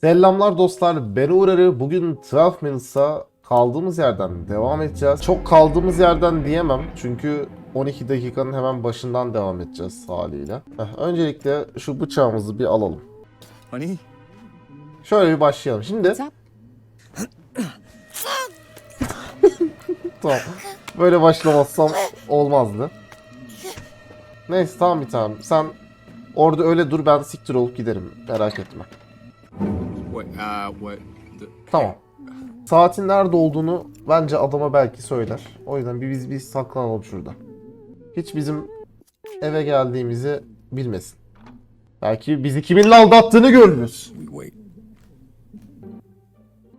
Selamlar dostlar, ben Uğrar'ı. Bugün 12 Minutes'a kaldığımız yerden devam edeceğiz. Çok kaldığımız yerden diyemem çünkü 12 dakikanın hemen başından devam edeceğiz haliyle. Heh, öncelikle şu bıçağımızı bir alalım. Honey? Şöyle bir başlayalım. Şimdi... Tamam. Böyle başlamazsam olmazdı. Neyse tamam bir tanem. Sen orada öyle dur ben siktir olup giderim. Merak etme. What, uh, what? The, Tamam. Saatin nerede olduğunu bence adama belki söyler. O yüzden bir biz biz saklanalım şurada. Hiç bizim eve geldiğimizi bilmesin. Belki bizi kiminle aldattığını görürüz.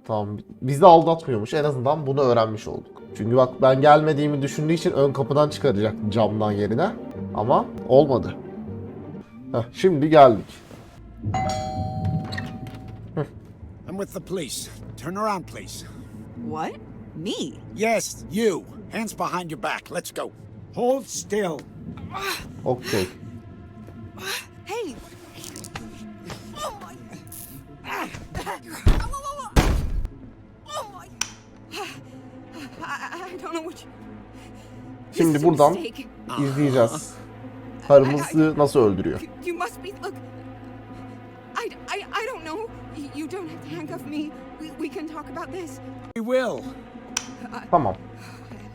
Tamam. Bizi aldatmıyormuş. En azından bunu öğrenmiş olduk. Çünkü bak ben gelmediğimi düşündüğü için ön kapıdan çıkaracak camdan yerine. Ama olmadı. Heh, şimdi geldik. With the police. Turn around, please. What? Me? Yes, you. Hands behind your back. Let's go. Hold still. Okey. Hey! Oh my! Oh my! I, I don't know what. Şimdi buradan izleyeceğiz. Karımızı nasıl öldürüyor. You must be... Look... I, I, I don't know. You- You don't have to handcuff me. We, we can talk about this. We will. Tamam.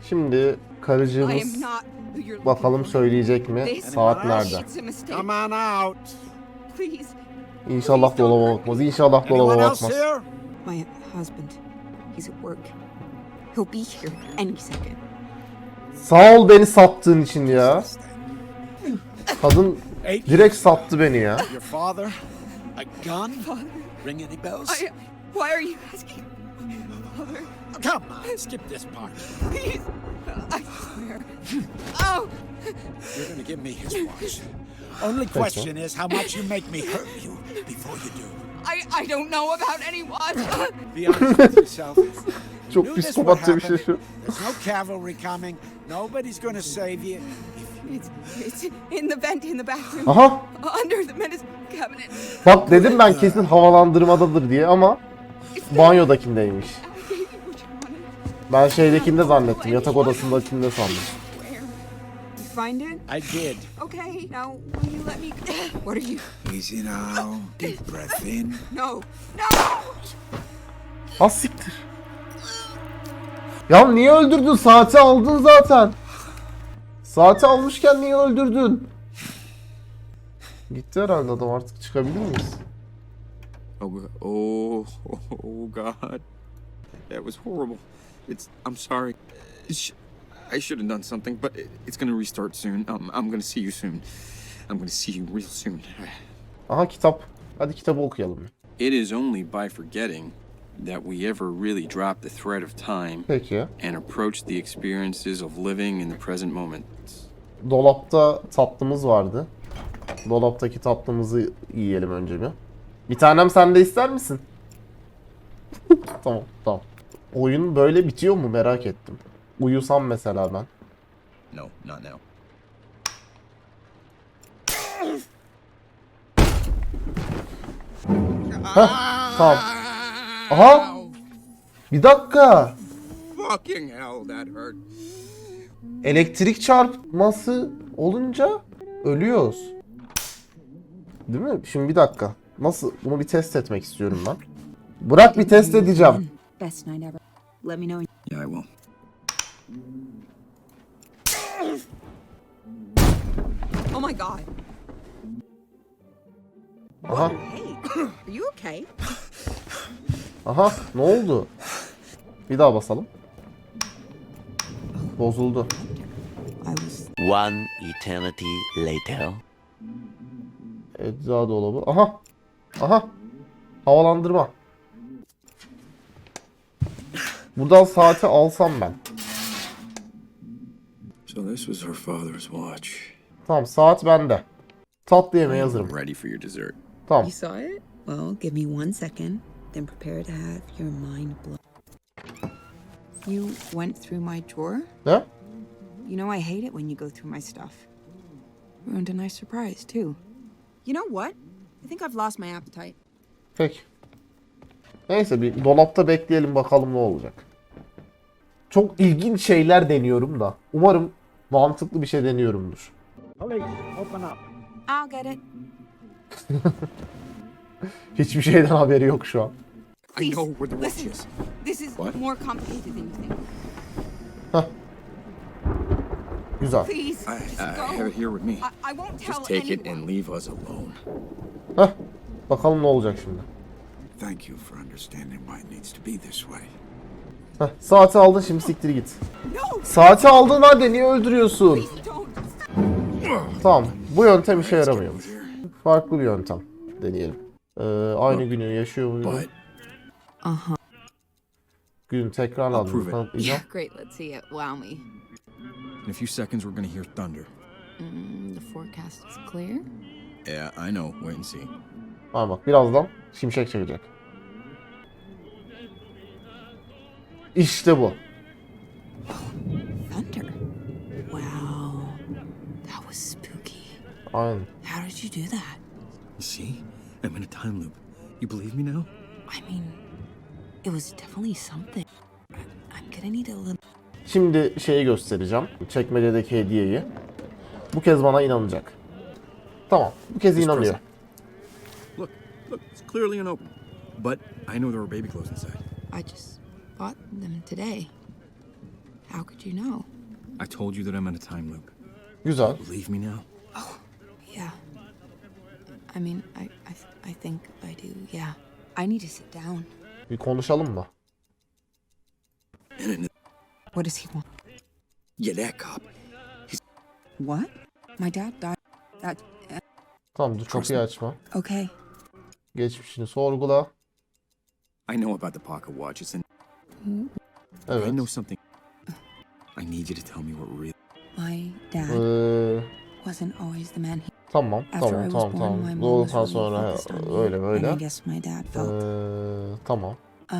Şimdi I am karıcığımız not who you're looking bakalım for. söyleyecek mi? Saat nerede? It's a mistake. Come on out. Please. İnşallah dolaba bakmaz. İnşallah dolaba Anyone else bakmaz. here? My husband. He's at work. He'll be here any second. Sağ ol beni sattığın için ya. Kadın Eight. direkt sattı beni ya. Your father? A gun? Ring any bells? I, why are you asking? Father, Come on, skip this part. please. I swear. Hmm. Oh, You're gonna give me his watch. Only question is how much you make me hurt you before you do. I, I don't know about any watch. Be honest with yourself. Çok Knew this psikopatça would bir şey happen. şu. There's no cavalry coming. Nobody's gonna save you. İt's, it's in the vent in the bathroom. Aha Under the medicine cabinet. bak dedim ben kesin havalandırmadadır diye ama banyodakindeymiş. Gave you what you wanted. Ben şeydekinde zannettim. Yatak odasındakinde sandım. Where? You find it? I did. Okay, now will you let me... What are you... Easy now. Deep breath in. No. No! Ha siktir. Ya niye öldürdün? Saati aldın zaten. Saati almışken niye öldürdün? Gitti herhalde adam artık çıkabilir miyiz? Oh, oh, oh, God. That was horrible. It's, I'm sorry. I should have done something, but it- it's gonna restart soon. Um, I'm gonna see you soon. I'm gonna see you real soon. Aha kitap. Hadi kitabı okuyalım. It is only by forgetting that we ever really drop the thread of time Peki. and approach the experiences of living in the present moment. Dolapta tatlımız vardı. Dolaptaki tatlımızı yiyelim önce bir. Bir tanem sen de ister misin? tamam tamam. Oyun böyle bitiyor mu merak ettim. Uyusam mesela ben. No, not now. Tamam. Aha! Bir dakika. Fucking hell, that hurt. Elektrik çarpması olunca ölüyoruz. Değil mi? Şimdi bir dakika. Nasıl? Bunu bir test etmek istiyorum ben. Bırak bir test edeceğim. Best night ever. Let me know. Yeah, I will. Oh my god. Aha. Hey, are you okay? Aha. Ne oldu? Bir daha basalım. Bozuldu. One eternity later. Ecza dolabı. Aha. Aha. Havalandırma. Buradan saati alsam ben. So this was her father's watch. Tamam saat bende. Tatlı yemeğe hazırım. Ready for your dessert. Tamam. You saw it? Well, give me one second, then prepare to have your mind blown. You went through my drawer? Ne? You know I hate it when you go through my stuff. Ruined a nice surprise, too. You know what? I think I've lost my appetite. Peki. Neyse bir dolapta bekleyelim bakalım ne olacak. Çok ilginç şeyler deniyorum da. Umarım mantıklı bir şey deniyorumdur. Hiçbir şeyden haberi yok şu an. I Please, know where the watch listen. is. This is What? more complicated than you think. Güzel. Please, I, just I go. have it here with me. I, I won't tell Just take it anyone. and leave us alone. Heh. Bakalım ne olacak şimdi. Thank you for understanding why it needs to be this way. Heh. Saati aldın şimdi siktir git. No, Saati aldın hadi niye öldürüyorsun? please don't. Tamam. Bu yöntem işe yaramıyormuş. Farklı bir yöntem. Deneyelim. Ee, aynı günü yaşıyor muydu? But Gün tekrarlandı. I'll prove it. Kanıtlayacağım. Great, let's see it. Wow me. in a few seconds, we're gonna hear thunder. Mm, the forecast is clear. Yeah, I know. Wait and see. Ha bak birazdan şimşek çekecek. İşte bu. Thunder. Wow. That was spooky. Aynen. How did you do that? You see? I'm in a time loop. You believe me now? I mean, it was definitely something. I'm gonna need a little. Şimdi şeyi göstereceğim. Çekmecedeki hediyeyi. Bu kez bana inanacak. Tamam. Bu kez inanıyor. Look, look, it's clearly unopened. But I know there were baby clothes inside. I just bought them today. How could you know? I told you that I'm in a time loop. Güzel. Believe me now? Yeah. I mean, I, I, I think I do. Yeah. I need to sit down. Bir konuşalım mı? What does he want? yeah, that cop. What? My dad died. That. Tamam dur kapıyı açma. okay. Geçmişini sorgula. I know about the pocket watches, and I Evet. know something. I need you to tell me what really. My dad Ee, wasn't always the man he. Tamam After tamam I was tamam born, tamam. my mom was Doğduktan really sonra focused on me, öyle I böyle. guess my dad felt. Ee, tamam. Uh,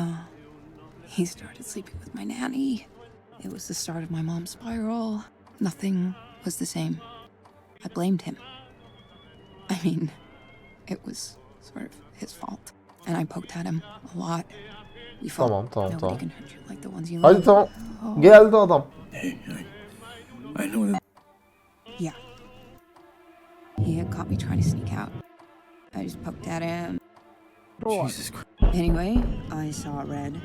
he started sleeping with my nanny. It was the start of my mom's spiral. Nothing was the same. I blamed him. I mean, it was sort of his fault. And I poked at him a lot. You felt Tamam, tamam, nobody tamam. can hurt you like the ones you Hadi love. tamam. Geldi adam. Hey, I, I know that. Yeah. He had caught me trying to sneak out. I just poked at him. Jesus Christ. Anyway, I saw red.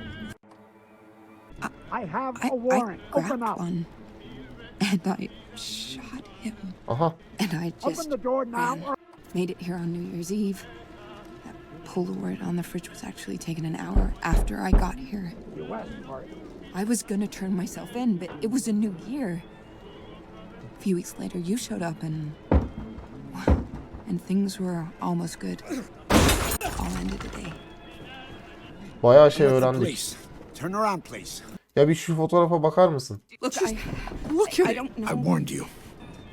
I have I, a I warrant. Open grabbed up. one. And I shot him. Aha. And I just Open the door now. ran. Or made it here on New Year's Eve. That Polaroid on the fridge was actually taken an hour after I got here. U.S. part. I was gonna turn myself in, but it was a new year. A few weeks later, you showed up and. And things were almost good. All ended today. Bayağı şey öğrendik. Turn around, please. Ya bir şu fotoğrafa bakar mısın? Look, I. Look I, I don't I know. warned you.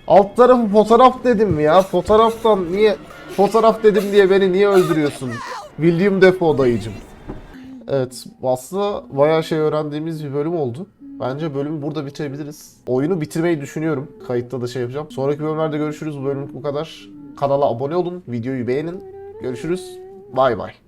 Alt tarafı fotoğraf dedim ya. Fotoğraftan niye fotoğraf dedim diye beni niye öldürüyorsun? William Defoe dayıcım. Evet aslında bayağı şey öğrendiğimiz bir bölüm oldu. Bence bölümü burada bitirebiliriz. Oyunu bitirmeyi düşünüyorum. Kayıtta da şey yapacağım. Sonraki bölümlerde görüşürüz. Bu bölümlük bu kadar. Kanala abone olun. Videoyu beğenin. Görüşürüz. Bay bay.